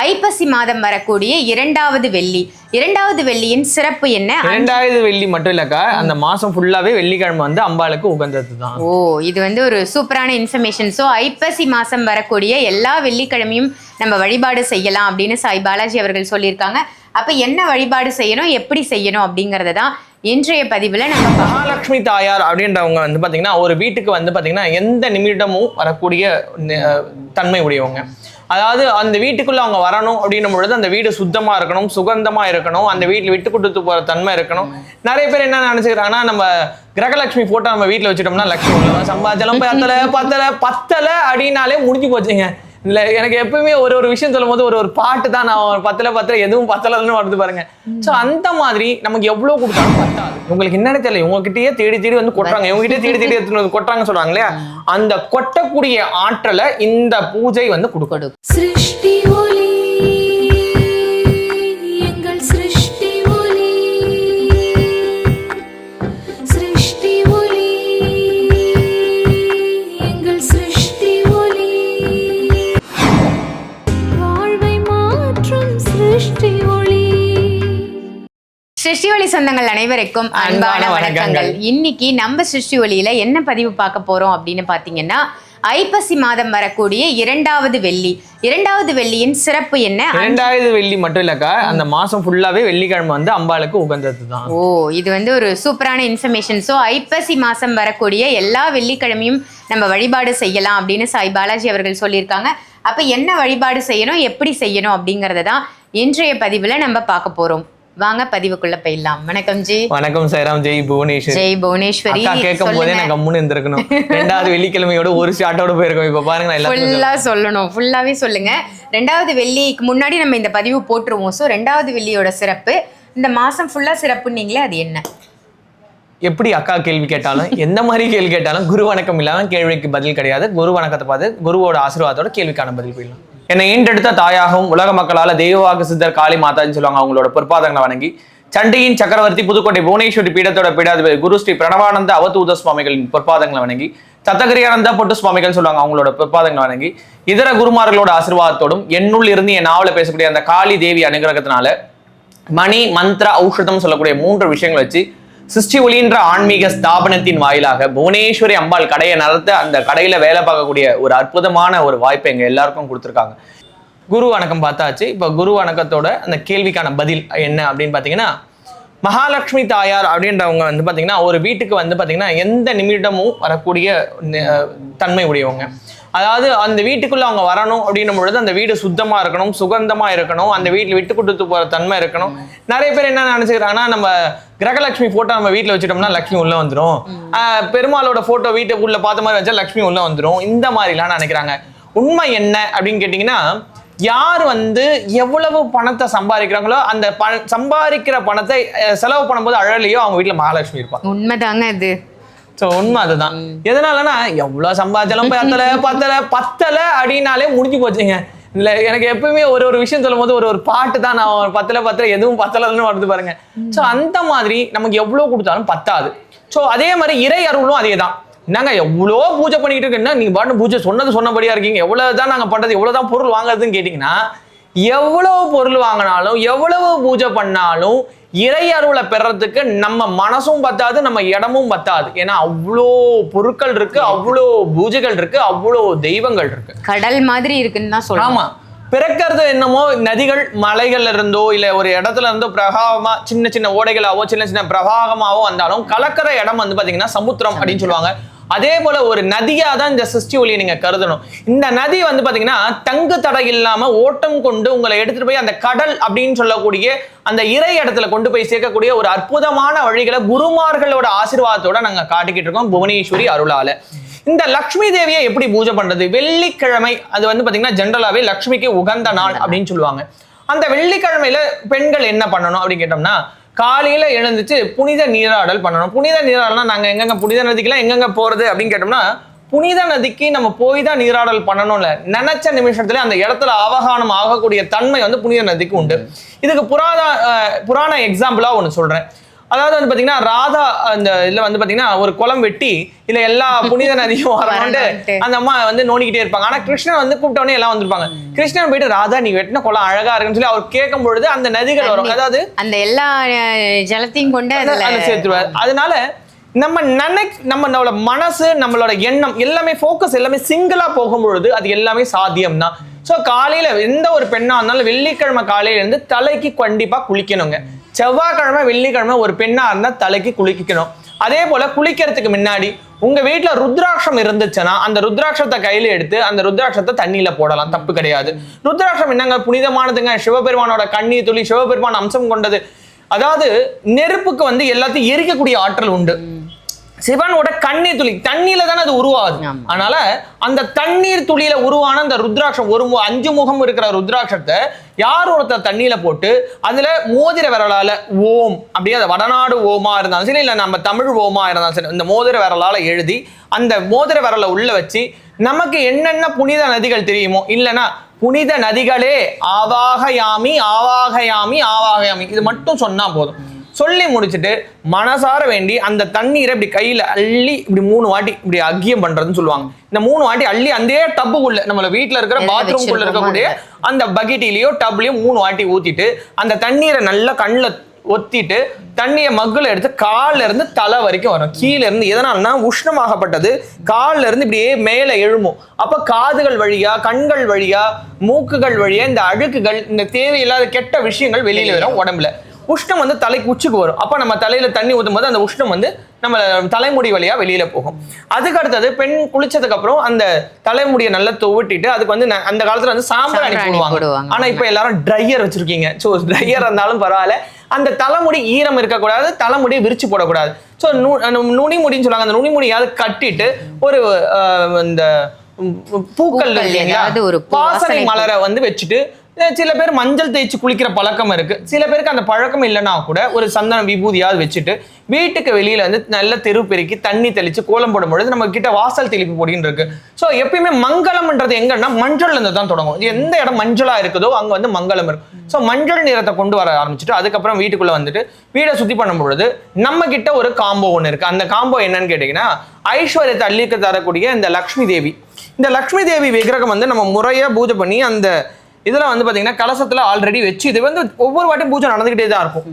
ஐப்பசி மாதம் வரக்கூடிய இரண்டாவது வெள்ளி. இரண்டாவது வெள்ளியின் சிறப்பு என்ன? இரண்டாவது வெள்ளி மட்டும் இல்லக்கா அந்த மாசம் ஃபுல்லாவே வெள்ளிக்கிழமை வந்து அம்பாளுக்கு உகந்தது தான் ஓ இது வந்து ஒரு சூப்பரான இன்ஃபர்மேஷன் ஸோ ஐப்பசி மாதம் வரக்கூடிய எல்லா வெள்ளிக்கிழமையும் நம்ம வழிபாடு செய்யலாம் அப்படின்னு சாய் பாலாஜி அவர்கள் சொல்லியிருக்காங்க. அப்போ என்ன வழிபாடு செய்யணும் எப்படி செய்யணும் அப்படிங்கிறத தான் இன்றைய பதிவில் நம்ம மகாலட்சுமி தாயார் அப்படின்றவங்க வந்து பார்த்தீங்கன்னா ஒரு வீட்டுக்கு வந்து பார்த்தீங்கன்னா எந்த நிமிடமும் வரக்கூடிய தன்மை உடையவங்க. அதாவது அந்த வீட்டுக்குள்ளே அவங்க வரணும் அப்படின்னும் பொழுது அந்த வீடு சுத்தமாக இருக்கணும் சுகந்தமாக இருக்கணும் அந்த வீட்டில் விட்டு கொடுத்து போகிற தன்மை இருக்கணும். நிறைய பேர் என்ன நினச்சிக்கிறாங்கன்னா நம்ம கிரகலட்சுமி போட்டோ நம்ம வீட்டில் வச்சுட்டோம்னா லட்சுமி உள்ள பத்தலை பத்தலை பத்தலை அப்படின்னாலே முடிஞ்சு போச்சுங்க. இல்ல எனக்கு எப்பவுமே ஒரு ஒரு விஷயம் சொல்லும் போது ஒரு ஒரு பாட்டு தான் நான் பத்தல பத்தல எதுவும் பத்தலன்னு வருது பாருங்க. சோ அந்த மாதிரி நமக்கு எவ்வளவு கொடுத்தாலும் பத்தாது. உங்களுக்கு என்னன்னு தெரியல உங்ககிட்டயே தேடி தேடி வந்து கொட்டுறாங்க. இவங்ககிட்ட தேடி தேடி எடுத்துட்டு வந்து கொட்டுறாங்க சொல்றாங்க இல்லையா? அந்த கொட்டக்கூடிய ஆற்றலை இந்த பூஜை வந்து கொடுக்கணும் சிருஷ்டி ஒளி சிருஷ்டி ஒளி சொந்தங்கள் அனைவருக்கும் அன்பான வணக்கங்கள். இன்னைக்கு நம்ம சிருஷ்டி ஒளியில என்ன பதிவு பார்க்க போறோம் அப்படின்னு பாத்தீங்கன்னா ஐப்பசி மாதம் வரக்கூடிய இரண்டாவது வெள்ளி. இரண்டாவது வெள்ளியின் சிறப்பு என்ன? இரண்டாவது வெள்ளி மட்டும் இல்லக்கா அந்த மாசம் ஃபுல்லாவே வெள்ளிக்கிழமை வந்து அம்பாளுக்கு உகந்தது தான் ஓ இது வந்து ஒரு சூப்பரான இன்ஃபர்மேஷன் ஸோ ஐப்பசி மாதம் வரக்கூடிய எல்லா வெள்ளிக்கிழமையும் நம்ம வழிபாடு செய்யலாம் அப்படின்னு சாய் பாலாஜி அவர்கள் சொல்லியிருக்காங்க. அப்போ என்ன வழிபாடு செய்யணும் எப்படி செய்யணும் அப்படிங்கிறத தான் இன்றைய பதிவில் நம்ம பார்க்க போகிறோம் வாங்க பதிவுக்குள்ள போயிடலாம். வணக்கம் ஜி. வணக்கம் சைராம். ஜெய் புவனேஸ்வரி. ஜெய் புவனேஸ்வரி. கேட்கும் போதே நான் கம்முன்னு இருந்திருக்கணும். ரெண்டாவது வெள்ளிக்கிழமையோட ஒரு ஷாட்டோட போயிருக்கோம். இப்ப பாருங்க ஃபுல்லா சொல்லணும். ஃபுல்லாவே சொல்லுங்க. ரெண்டாவது வெள்ளிக்கு முன்னாடி நம்ம இந்த பதிவு போட்டுருவோம். ஸோ ரெண்டாவது வெள்ளியோட சிறப்பு. இந்த மாசம் ஃபுல்லா சிறப்புன்னீங்களே அது என்ன? எப்படி அக்கா கேள்வி கேட்டாலும் எந்த மாதிரி கேள்வி கேட்டாலும் குரு வணக்கம் இல்லாம கேள்விக்கு பதில் கிடையாது. குரு வணக்கத்தை பார்த்து குருவோட ஆசீர்வாதத்தோட கேள்விக்கான பதில் போயிடலாம். என்னை ஈண்டெடுத்த தாயாகவும் உலக மக்களால் தெய்வவாக்கு சித்தர் காளி மாதான்னு சொல்லுவாங்க அவங்களோட பொற்பாதங்களை வணங்கி சண்டியின் சக்கரவர்த்தி புதுக்கோட்டை புவனேஸ்வரி பீடத்தோட பீடாதிபதி குரு ஸ்ரீ பிரணவானந்த அவதூத சுவாமிகளின் பொற்பாதங்களை வணங்கி தத்தகிரியானந்த பொட்டு சுவாமிகள் சொல்லுவாங்க அவங்களோட பொற்பாதங்களை வணங்கி இதர குருமார்களோட ஆசீர்வாதத்தோடும் என்னுள் இருந்து என் நாவல பேசக்கூடிய அந்த காளி தேவி அனுகிரகத்தினால மணி மந்த்ரா ஔஷதம் சொல்லக்கூடிய மூன்று விஷயங்களை வச்சு சிருஷ்டி ஒளின்ற ஆன்மீக ஸ்தாபனத்தின் வாயிலாக புவனேஸ்வரி அம்பாள் கடையை நடத்த அந்த கடையில வேலை பார்க்கக்கூடிய ஒரு அற்புதமான ஒரு வாய்ப்பை எங்க எல்லாருக்கும் கொடுத்துருக்காங்க. குரு வணக்கம் பார்த்தாச்சு. இப்போ குரு வணக்கத்தோட அந்த கேள்விக்கான பதில் என்ன அப்படின்னு பார்த்தீங்கன்னா மகாலட்சுமி தாயார் அப்படின்றவங்க வந்து பார்த்தீங்கன்னா ஒரு வீட்டுக்கு வந்து பார்த்தீங்கன்னா எந்த நிமிடமும் வரக்கூடிய தன்மை உடையவங்க. அதாவது அந்த வீட்டுக்குள்ள அவங்க வரணும் அப்படின்னும் பொழுது அந்த வீடு சுத்தமா இருக்கணும் சுகந்தமா இருக்கணும் அந்த வீட்டில் விட்டு கொடுத்து போற தன்மை இருக்கணும். நிறைய பேர் என்ன நினைச்சுக்கிறாங்கன்னா நம்ம கிரகலட்சுமி போட்டோ நம்ம வீட்டில் வச்சுட்டோம்னா லக்ஷ்மி உள்ள வந்துடும் பெருமாளோட போட்டோ வீட்டுக்குள்ள பார்த்த மாதிரி வச்சா லக்ஷ்மி உள்ள வந்துடும் இந்த மாதிரிலாம் நினைக்கிறாங்க. உண்மை என்ன அப்படின்னு கேட்டிங்கன்னா யார் வந்து எவ்வளவு பணத்தை சம்பாதிக்கிறாங்களோ அந்த சம்பாதிக்கிற பணத்தை செலவு பண்ணும்போது அழலையோ அவங்க வீட்டில் மகாலட்சுமி இருப்பாங்க. உண்மைதாங்க இது. ஸோ உண்மை அதுதான். எதனாலனா எவ்வளவு சம்பாதிச்சாலும் பத்தல பத்தல பத்தல அப்படின்னாலே முடிஞ்சு போச்சுங்க. இல்ல எனக்கு எப்பவுமே ஒரு ஒரு விஷயம் சொல்லும் போது ஒரு ஒரு பாட்டு தான் நான் பத்தல பத்தல எதுவும் பத்தலன்னு வருது பாருங்க. ஸோ அந்த மாதிரி நமக்கு எவ்வளவு கொடுத்தாலும் பத்தாது. ஸோ அதே மாதிரி இறை அருளும் அதே தான் நாங்க எவ்வளோ பூஜை பண்ணிக்கிட்டு இருக்கேன்னா நீங்க பாட்டு பூஜை சொன்னது சொன்னபடியா இருக்கீங்க. எவ்வளவுதான் நாங்க பண்றது எவ்வளவுதான் பொருள் வாங்குறதுன்னு கேட்டீங்கன்னா எவ்வளவு பொருள் வாங்கினாலும் எவ்வளவு பூஜை பண்ணாலும் இறை அருளை பெறறதுக்கு நம்ம மனசும் பத்தாது நம்ம இடமும் பத்தாது. ஏன்னா அவ்வளோ பொருட்கள் இருக்கு அவ்வளோ பூஜைகள் இருக்கு அவ்வளோ தெய்வங்கள் இருக்கு. கடல் மாதிரி இருக்குன்னு தான் சொல்றோம் ஆமா. பிறக்கிறது என்னமோ நதிகள் மலைகள்ல இருந்தோ இல்ல ஒரு இடத்துல இருந்தோ பிரகாகமா சின்ன சின்ன ஓடைகளாவோ சின்ன சின்ன பிரவாகமாவோ வந்தாலும் கலக்கிற இடம் வந்து பாத்தீங்கன்னா சமுத்திரம் அப்படின்னு சொல்லுவாங்க. அதே போல ஒரு நதியா தான் இந்த சிருஷ்டி ஒளியை நீங்க கருதணும். இந்த நதி வந்து பாத்தீங்கன்னா தங்கு தடை இல்லாம ஓட்டம் கொண்டு உங்களை எடுத்துட்டு போய் அந்த கடல் அப்படின்னு சொல்லக்கூடிய அந்த இறை இடத்துல கொண்டு போய் சேர்க்கக்கூடிய ஒரு அற்புதமான வழிகளை குருமார்களோட ஆசீர்வாதத்தோட நாங்க காட்டிக்கிட்டு இருக்கோம் புவனேஸ்வரி அருளால. இந்த லக்ஷ்மி தேவியை எப்படி பூஜை பண்றது? வெள்ளிக்கிழமை அது வந்து பாத்தீங்கன்னா ஜென்ரலாவே லக்ஷ்மிக்கு உகந்த நாள் அப்படின்னு சொல்லுவாங்க. அந்த வெள்ளிக்கிழமையில பெண்கள் என்ன பண்ணணும் அப்படின்னு கேட்டோம்னா காலையில எழுந்துச்சு புனித நீராடல் பண்ணணும். புனித நீராடல்னா நாங்க எங்கெங்க புனித நதிக்கெல்லாம் எங்கெங்க போறது அப்படின்னு கேட்டோம்னா புனித நதிக்கு நம்ம போய் தான் நீராடல் பண்ணணும்ல. நினைச்ச நிமிஷத்துல அந்த இடத்துல அவகானம் ஆகக்கூடிய தன்மை வந்து புனித நதிக்கு உண்டு. இதுக்கு புராத புராண எக்ஸாம்பிளா ஒன்று சொல்றேன். அதாவது வந்து பாத்தீங்கன்னா ராதா அந்த இதுல வந்து பாத்தீங்கன்னா ஒரு குளம் வெட்டி இல்ல எல்லா புனித நதியும் வரணும்ட்டு. அந்த அம்மா வந்து நோண்டிக்கிட்டே இருப்பாங்க. ஆனா கிருஷ்ணன் வந்து கூப்பிட்டோன்னே எல்லாம் வந்திருப்பாங்க. கிருஷ்ணன் போயிட்டு ராதா நீ வெட்டின குளம் அழகா இருக்குன்னு சொல்லி அவர் கேட்கும் பொழுது அந்த நதிகள் வரும். அதாவது அந்த எல்லா ஜலத்தையும் கொண்டு சேர்த்துருவார். அதனால நம்ம நினை நம்ம நம்மளோட மனசு நம்மளோட எண்ணம் எல்லாமே ஃபோக்கஸ் எல்லாமே சிங்கிளா போகும்பொழுது அது எல்லாமே சாத்தியம் தான் ஸோ காலையில எந்த ஒரு பெண்ணா இருந்தாலும் வெள்ளிக்கிழமை காலையில இருந்து தலைக்கு கண்டிப்பா குளிக்கணுங்க. செவ்வாய்க்கிழமை வெள்ளிக்கிழமை ஒரு பெண்ணா இருந்தால் தலைக்கு குளிக்கணும். அதே போல் குளிக்கிறதுக்கு முன்னாடி உங்க வீட்டில் ருத்ராட்சம் இருந்துச்சுன்னா அந்த ருத்ராட்சத்தை கையில எடுத்து அந்த ருத்ராட்சத்தை தண்ணியில போடலாம். தப்பு கிடையாது. ருத்ராட்சம் என்னங்க? புனிதமானதுங்க. சிவபெருமானோட கண்ணீர் துளி சிவபெருமான் அம்சம் கொண்டது. அதாவது நெருப்புக்கு வந்து எல்லாத்தையும் எரிக்கக்கூடிய ஆற்றல் உண்டு. சிவனோட கண்ணீர் துளி தண்ணியில தானே அது உருவாகுது. அதனால அந்த தண்ணீர் துளியில உருவான அந்த ருத்ராட்சம் ஒரு அஞ்சு முகம் இருக்கிற ருத்ராட்சத்தை யார் ஒருத்தர் தண்ணியில போட்டு அதுல மோதிர விரலால ஓம் அப்படியே அது வடநாடு ஓமா இருந்தாலும் சரி இல்ல நம்ம தமிழ் ஓமா இருந்தாலும் சரி இந்த மோதிர விரலால எழுதி அந்த மோதிர விரலை உள்ள வச்சு நமக்கு என்னென்ன புனித நதிகள் தெரியுமோ இல்லைன்னா புனித நதிகளே ஆவாகயாமி ஆவாகயாமி ஆவாகயாமி இது மட்டும் சொன்னா போதும் சொல்லி முடிச்சுட்டு மனசார வேண்டி அந்த தண்ணீரை இப்படி கையில அள்ளி இப்படி மூணு வாட்டி இப்படி அக்கியம் பண்றதுன்னு சொல்லுவாங்க. இந்த மூணு வாட்டி அள்ளி அந்த டப்புக்குள்ள நம்மள வீட்ல இருக்கிற பாத்ரூம்குள்ள இருக்கக்கூடிய அந்த பக்கெட்டிலேயோ டப்லயோ மூணு வாட்டி ஊத்திட்டு அந்த தண்ணீரை நல்லா கண்ணுல ஒத்திட்டு தண்ணியை மக்குல எடுத்து கால்ல இருந்து தலை வரைக்கும் வரும். கீழ இருந்து எதனால்னா உஷ்ணமாகப்பட்டது. கால்ல இருந்து இப்படியே மேல எழும்பும் அப்ப காதுகள் வழியா கண்கள் வழியா மூக்குகள் வழியா இந்த அழுக்குகள் இந்த தேவையில்லாத கெட்ட விஷயங்கள் வெளியில வரும். உடம்புல. உஷ்ணம் வந்து தலைக்கு உச்சிக்கு வரும். அப்ப நம்ம தலையில தண்ணி போது அந்த உஷ்ணம் வந்து நம்ம தலைமுடி வழியா வெளியில போகும். அதுக்கு அடுத்தது பெண் குளிச்சதுக்கு அப்புறம் அந்த தலைமுடியை நல்லா துவட்டிட்டு அதுக்கு வந்து ந- அந்த காலத்துல வந்து சாம்பிராணி சாம்பிராணி போடுவாங்க போடுவாங்க. ஆனா இப்ப எல்லாரும் ட்ரையர் வச்சிருக்கீங்க. ஸோ ட்ரையர் இருந்தாலும் பரவாயில்ல. அந்த தலைமுடி ஈரம் இருக்கக்கூடாது தலைமுடியை விரிச்சு போடக்கூடாது. ஸோ நுனி முடின்னு சொல்லுவாங்க. அந்த நுனி முடியாவது கட்டிட்டு ஒரு அஹ், இந்த பூக்கள் ஒரு பூ, வாசனை வாசனை பூ. மலரை வந்து வச்சுட்டு சில பேர் மஞ்சள் தேய்ச்சி குளிக்கிற பழக்கம் இருக்கு. சில பேருக்கு அந்த பழக்கம் இல்லைனா கூட ஒரு சந்தன விபூதியாவது வச்சுட்டு வீட்டுக்கு வெளியில வந்து நல்ல தெரு பெருக்கி தண்ணி தெளிச்சு கோலம் போடும் பொழுது நம்ம கிட்ட வாசல் தெளிப்பு போடின்னு இருக்கு. ஸோ எப்பயுமே மங்களம்ன்றது எங்கன்னா மஞ்சள்ல இருந்து தான் தொடங்கும். எந்த இடம் மஞ்சளா இருக்குதோ அங்க வந்து மங்களம் இருக்கும். ஸோ மஞ்சள் நிறத்தை கொண்டு வர ஆரம்பிச்சுட்டு அதுக்கப்புறம் வீட்டுக்குள்ள வந்துட்டு வீடை சுத்தி பண்ணும் பொழுது நம்ம கிட்ட ஒரு காம்போ ஒன்று இருக்கு. அந்த காம்போ என்னன்னு கேட்டீங்கன்னா ஐஸ்வர்யத்தை அள்ளிக்க தரக்கூடிய இந்த லக்ஷ்மி தேவி. இந்த லக்ஷ்மி தேவி விக்கிரகம் வந்து நம்ம முறையா பூஜை பண்ணி அந்த இதுல வந்து பாத்தீங்கன்னா கலசத்துல ஆல்ரெடி வச்சு இது வந்து ஒவ்வொரு வாட்டியும் பூஜை நடந்துகிட்டே தான் இருக்கும்.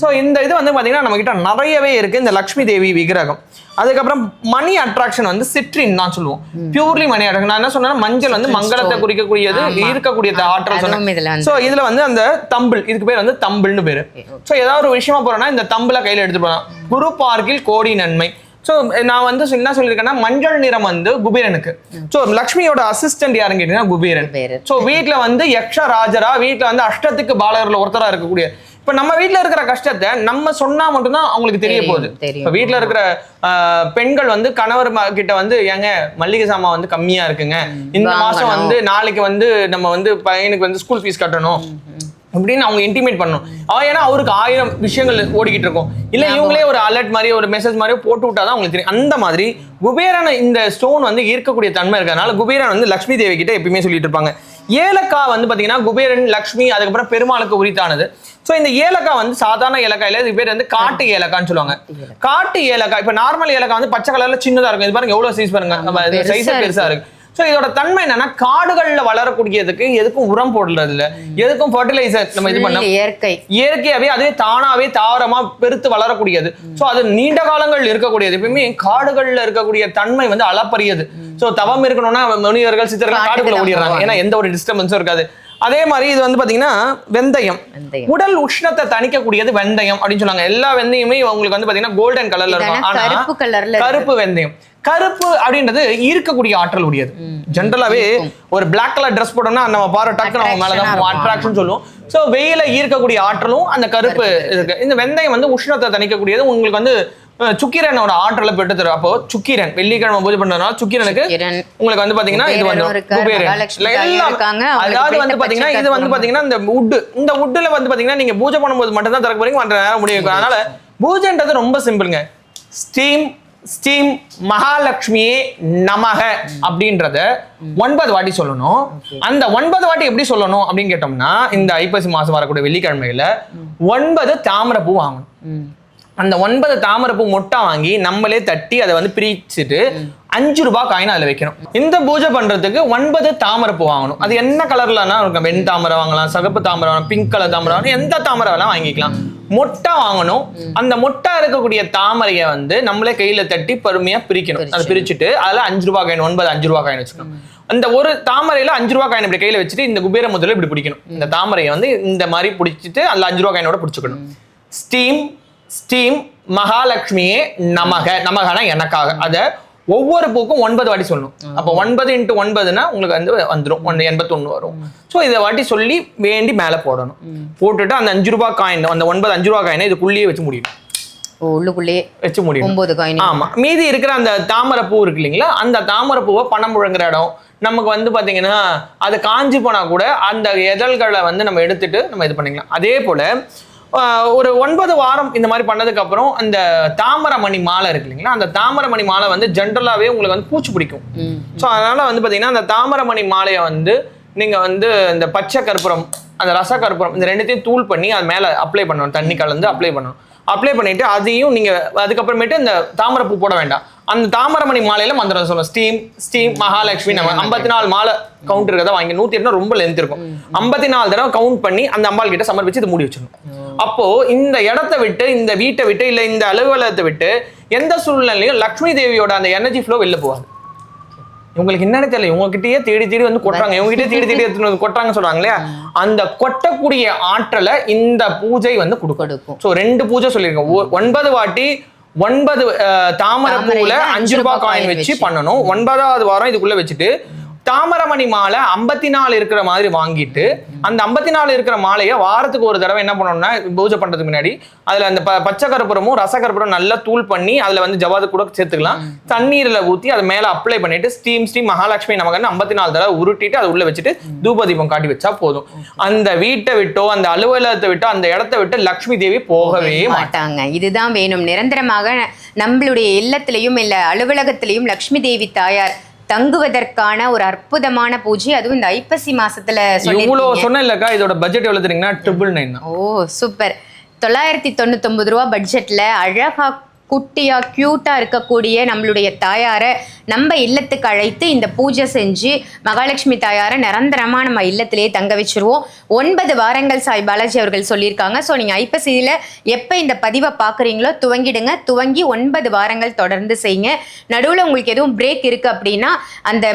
ஸோ இந்த இது வந்து பாத்தீங்கன்னா நம்ம கிட்ட நிறையவே இருக்கு. இந்த லக்ஷ்மி தேவி விக்கிரகம். அதுக்கப்புறம் மணி அட்ராக்ஷன் வந்து சிட்ரின் தான் சொல்லுவோம். பியூர்லி மணி அட்ராக்ஷன் நான் என்ன சொன்னேன்னா மஞ்சள் வந்து மங்களத்தை குறிக்கக்கூடியது. இருக்கக்கூடிய ஆற்றல் சொன்னேன் ஸோ இதுல வந்து அந்த தம்பிள் இதுக்கு பேர் வந்து தம்பிள்னு பேரு. ஸோ ஏதாவது ஒரு விஷயமா போறோம்னா இந்த தம்பிளை கையில எடுத்து போகலாம் குரு பார்க்கில் கோடி நன்மை. ஸோ நான் வந்து என்ன சொல்லியிருக்கேன்னா மஞ்சள் நிறம் வந்து குபேரனுக்கு. ஸோ லக்ஷ்மியோட அசிஸ்டன்ட் யாருன்னு கேட்டீங்கன்னா குபேரன். ஸோ வீட்டில் வந்து யக்ஷ ராஜரா வீட்டில் வந்து அஷ்டத்துக்கு பாலகர்ல ஒருத்தரா இருக்கக்கூடிய. இப்போ நம்ம வீட்டில் இருக்கிற கஷ்டத்தை நம்ம சொன்னா மட்டும்தான் அவங்களுக்கு தெரிய போகுது. இப்போ வீட்டில் இருக்கிற பெண்கள் வந்து கணவர் கிட்ட வந்து ஏங்க மல்லிகை சாமான் வந்து கம்மியா இருக்குங்க. இந்த மாசம். வந்து நாளைக்கு வந்து நம்ம வந்து பையனுக்கு வந்து ஸ்கூல் ஃபீஸ் கட்டணும். அப்படின்னு அவங்க இன்டிமேட் பண்ணணும். ஏன்னா அவருக்கு ஆயிரம் விஷயங்கள் ஓடிக்கிட்டு இருக்கும். இல்ல இவங்களே ஒரு அலர்ட் மாதிரி ஒரு மெசேஜ் மாதிரி போட்டு விட்டாதான் அவங்களுக்கு தெரியும். அந்த மாதிரி குபேரன் இந்த ஸ்டோன் வந்து ஈர்க்கக்கூடிய தன்மை இருக்கிறதுனால குபேரன் வந்து லக்ஷ்மி தேவி கிட்ட எப்பயுமே சொல்லிட்டு இருப்பாங்க. ஏலக்காய் வந்து பாத்தீங்கன்னா குபேரன் லக்ஷ்மி அதுக்கப்புறம் பெருமாளுக்கு உரித்தானது. சோ இந்த ஏலக்காய் வந்து சாதாரண ஏலக்காய் இல்ல இது பேர் வந்து காட்டு ஏலக்காய்ன்னு சொல்லுவாங்க. காட்டு ஏலக்காய். இப்ப நார்மல் ஏலக்காய் வந்து பச்சை கலர்ல சின்னதா இருக்கும். இது பாருங்க எவ்வளவு சைஸ் பாருங்க. சைஸ் இருக்கு. பெருசா இருக்கு. ஸோ இதோட தன்மை என்னன்னா காடுகள்ல வளரக்கூடியதுக்கு எதுக்கும் உரம் போடுறது இல்ல எதுக்கும் ஃபர்டிலைசர் நம்ம இது பண்ண இயற்கை. இயற்கையாவே அதுவே தானாவே தாவரமா பெருத்து வளரக்கூடியது. சோ அது நீண்ட காலங்கள் இருக்கக்கூடியது. எப்பயுமே காடுகள்ல இருக்கக்கூடிய தன்மை வந்து அளப்பரியது. சோ தவம் இருக்கணும்னா முனிவர்கள் சித்தர்கள் தான் ஓடிடுறாங்க. ஏன்னா எந்த ஒரு டிஸ்டர்பன்ஸும் இருக்காது. அதே மாதிரி இது வந்து பாத்தீங்கன்னா வெந்தயம். உடல் உஷ்ணத்தை தணிக்கக்கூடியது வெந்தயம் அப்படின்னு சொன்னாங்க. எல்லா வெந்தயமே உங்களுக்கு வந்து பாத்தீங்கன்னா கோல்டன் கலர்ல இருக்கும். ஆனா கருப்பு கலர்ல இருக்கு. கருப்பு வெந்தயம். கருப்பு அப்படின்றது ஈர்க்கக்கூடிய ஆற்றல் உடையது. ஜென்ரலாவே ஒரு Black கலர் ட்ரெஸ் போட்டோம்னா நம்ம பாரு டக்கு நம்ம மேலதான். அட்ராக்ஷன் சொல்லுவோம் சோ வெயில ஈர்க்கக்கூடிய ஆற்றலும் அந்த கருப்பு இருக்கு. இந்த வெந்தயம் வந்து உஷ்ணத்தை தணிக்கக்கூடியது. உங்களுக்கு வந்து சுக்கிரனோட ஆற்றலை பெற்று தரும் அப்போ சுக்கிரன் வெள்ளிக்கிழமை பூஜை பண்றதுனால சுக்கிரனுக்கு சுக்கிரன். உங்களுக்கு வந்து பாத்தீங்கன்னா இது வந்து அதாவது வந்து பாத்தீங்கன்னா இது வந்து. பாத்தீங்கன்னா இந்த உட் இந்த உட்ல வந்து பாத்தீங்கன்னா நீங்க பூஜை பண்ணும்போது மட்டும் தான் திறக்க போறீங்க மற்ற நேரம் முடியும் அதனால பூஜைன்றது ரொம்ப சிம்பிளுங்க. ஸ்டீம் ஸ்டீம் மகாலட்சுமியே நமக அப்படின்றத ஒன்பது வாட்டி சொல்லணும். அந்த ஒன்பது வாட்டி எப்படி சொல்லணும் அப்படின்னு கேட்டோம்னா இந்த ஐப்பசி மாசம் வரக்கூடிய வெள்ளிக்கிழமையில ஒன்பது தாமரை பூ வாங்கணும். அந்த ஒன்பது தாமரைப்பூ மொட்டா வாங்கி நம்மளே தட்டி அதை வந்து பிரிச்சுட்டு அஞ்சு ரூபாய் காயின் அதில் வைக்கணும். இந்த பூஜை பண்றதுக்கு ஒன்பது தாமரைப்பூ வாங்கணும். அது என்ன கலர்லனா இருக்கும். வெண் தாமரை வாங்கலாம் சகப்பு தாமரை வாங்கலாம் பிங்க் கலர் தாமரை வாங்கலாம் எந்த தாமரை வேணாலும் வாங்கிக்கலாம். மொட்டா வாங்கணும். அந்த மொட்டா இருக்கக்கூடிய தாமரையை வந்து நம்மளே கையில தட்டி பொறுமையா பிரிக்கணும். அதை பிரிச்சுட்டு அதுல அஞ்சு ரூபாய் காயின் ஒன்பது அஞ்சு ரூபாய் காயின் வச்சுக்கணும். அந்த ஒரு தாமரையில அஞ்சு ரூபாய் காயின் இப்படி கையில வச்சுட்டு இந்த குபேர முதல்ல இப்படி பிடிக்கணும். இந்த தாமரையை வந்து இந்த மாதிரி பிடிச்சிட்டு அதுல அஞ்சு ரூபாய் காயினோட பிடிச்சுக்கணும். ஸ்டீம் ஸ்டீம் மகாலட்சுமியே நமக நமகனா எனக்காக. அத ஒவ்வொரு பூக்கும் ஒன்பது வாட்டி சொல்லணும் அப்போ ஒன்பது இன்ட்டு ஒன்பதுனா உங்களுக்கு வந்து வந்துடும் ஒன்று எண்பத்தொன்று வரும். ஸோ இதை வாட்டி சொல்லி வேண்டி மேலே போடணும். போட்டுட்டு அந்த அஞ்சு ரூபாய் காயின் அந்த ஒன்பது அஞ்சு ரூபாய் காயினை இதுக்குள்ளேயே வச்சு முடியும். உள்ளுக்குள்ளேயே வச்சு முடியும். ஒன்பது காயின் ஆமா. மீதி இருக்கிற அந்த தாமரை பூ இருக்கு இல்லைங்களா? அந்த தாமரை பூவை பணம் முழங்குற இடம். நமக்கு வந்து பாத்தீங்கன்னா அது காஞ்சி போனா கூட அந்த இதழ்களை வந்து நம்ம எடுத்துட்டு நம்ம இது பண்ணிக்கலாம். அதே போல ஒரு ஒன்பது வாரம் இந்த மாதிரி பண்ணதுக்கு அப்புறம் அந்த தாமரை மணி மாலை இருக்கு இல்லைங்களா? அந்த தாமரை மணி மாலை வந்து ஜென்ரலாவே உங்களுக்கு வந்து பூச்சி பிடிக்கும். ஸோ அதனால வந்து பாத்தீங்கன்னா அந்த தாமரை மணி மாலையை வந்து நீங்க வந்து இந்த பச்சை கற்பூரம் அந்த ரச கற்பூரம் இந்த ரெண்டுத்தையும் தூள் பண்ணி அது மேல அப்ளை பண்ணணும். தண்ணி கலந்து அப்ளை பண்ணணும். அப்ளை பண்ணிட்டு அதையும் நீங்க அதுக்கப்புறமேட்டு இந்த தாமரை பூ போட வேண்டாம். அந்த தாமரமணி மாலையில மந்திரம் சொல்லணும். ஸ்டீம் ஸ்டீம் மகாலட்சுமி நம்ம ஐம்பத்தி நாலு மாலை கவுண்ட் இருக்கிறத வாங்கி நூத்தி எட்டுனா ரொம்ப லென்த் இருக்கும். ஐம்பத்தி நாலு தடவை கவுண்ட் பண்ணி அந்த அம்பாள் கிட்ட சமர்ப்பிச்சு இது மூடி வச்சிடணும். அப்போ இந்த இடத்த விட்டு இந்த வீட்டை விட்டு இல்ல இந்த அலுவலகத்தை விட்டு எந்த சூழ்நிலையும் லக்ஷ்மி தேவியோட அந்த எனர்ஜி ஃப்ளோ வெளில போகாது. இவங்களுக்கு என்னன்னு தெரியல. இவங்ககிட்டயே தேடி தேடி வந்து கொட்டுறாங்க. இவங்ககிட்டயே தேடி தேடி எடுத்துட்டு வந்து கொட்டுறாங்க சொல்றாங்க இல்லையா? அந்த கொட்டக்கூடிய ஆற்றலை இந்த பூஜை வந்து கொடுக்கும். ஸோ ரெண்டு பூஜை சொல்லியிருக்கேன் ஒ- ஒன்பது வாட்டி ஒன்பது அஹ், தாமரை பூவுல அஞ்சு ரூபாய் காயின் வச்சு. பண்ணணும். ஒன்பதாவது வாரம் இதுக்குள்ள வச்சுட்டு தாமரமணி மாலை ஐம்பத்தி நாலு இருக்கிற மாதிரி வாங்கிட்டு அந்த ஐம்பத்தி நாலு இருக்கிற மாலையை வாரத்துக்கு ஒரு தடவை என்ன பண்ணணும்னா பூஜை பண்றதுக்கு முன்னாடி அதுல அந்த ப- பச்சை கருப்புரமும் ரச நல்லா தூள் பண்ணி அதுல வந்து ஜவாது கூட சேர்த்துக்கலாம். தண்ணீர்ல ஊத்தி அதை மேல அப்ளை பண்ணிட்டு ஸ்டீம் ஸ்டீம் மகாலட்சுமி நமக்கு ஐம்பத்தி நாலு தடவை உருட்டிட்டு அதை உள்ள வச்சுட்டு தூப தீபம் காட்டி வச்சா போதும். அந்த வீட்டை விட்டோ அந்த அலுவலகத்தை விட்டோ அந்த இடத்த விட்டு லக்ஷ்மி தேவி போகவே மாட்டாங்க. மாட்டாங்க. இதுதான் வேணும். நிரந்தரமாக நம்மளுடைய இல்லத்திலையும் இல்ல அலுவலகத்திலையும் லக்ஷ்மி தேவி தாயார் தங்குவதற்கான ஒரு அற்புதமான பூஜை. அதுவும் இந்த ஐப்பசி மாசத்துல இவ்வளவு சொல்லி சொன்னேன் இல்லக்கா இதோட பட்ஜெட் எவ்வளவு தெரியுங்கன்னா ட்ரிபிள் நைன் ஓ சூப்பர். தொள்ளாயிரத்தி தொண்ணூத்தொன்பது ரூபா பட்ஜெட்ல அழகா குட்டியாக க்யூட்டாக இருக்கக்கூடிய நம்மளுடைய தாயாரை நம்ம இல்லத்துக்கு அழைத்து இந்த பூஜை செஞ்சு மகாலட்சுமி தாயாரை நிரந்தரமாக நம்ம இல்லத்திலேயே தங்க வச்சுருவோம். ஒன்பது வாரங்கள் சாய் பாலாஜி அவர்கள் சொல்லியிருக்காங்க. ஸோ நீங்கள் ஐப்பசியில் எப்போ இந்த பதிவை பார்க்குறீங்களோ துவங்கிடுங்க. துவங்கி ஒன்பது வாரங்கள் தொடர்ந்து செய்யுங்க. நடுவில் உங்களுக்கு எதுவும் பிரேக் இருக்குது அப்படின்னா அந்த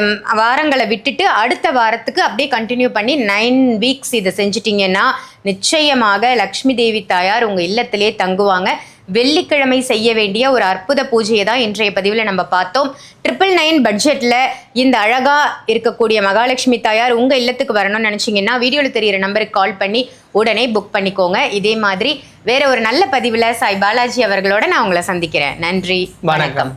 வாரங்களை விட்டுட்டு அடுத்த வாரத்துக்கு அப்படியே கண்டினியூ பண்ணி நைன் வீக்ஸ் இதை செஞ்சிட்டிங்கன்னா நிச்சயமாக லக்ஷ்மி தேவி தாயார் உங்கள் இல்லத்திலே தங்குவாங்க. வெள்ளிக்கிழமை செய்ய வேண்டிய ஒரு அற்புத பூஜையை தான் இன்றைய பதிவில் நம்ம பார்த்தோம். ட்ரிபிள் நைன் பட்ஜெட்டில் இந்த அழகாக இருக்கக்கூடிய மகாலட்சுமி தாயார் உங்கள் இல்லத்துக்கு வரணும்னு நினச்சிங்கன்னா வீடியோவில் தெரியிற நம்பருக்கு கால் பண்ணி உடனே புக் பண்ணிக்கோங்க. இதே மாதிரி வேற ஒரு நல்ல பதிவில் சாய் பாலாஜி அவர்களோட நான் உங்களை சந்திக்கிறேன். நன்றி. வணக்கம்.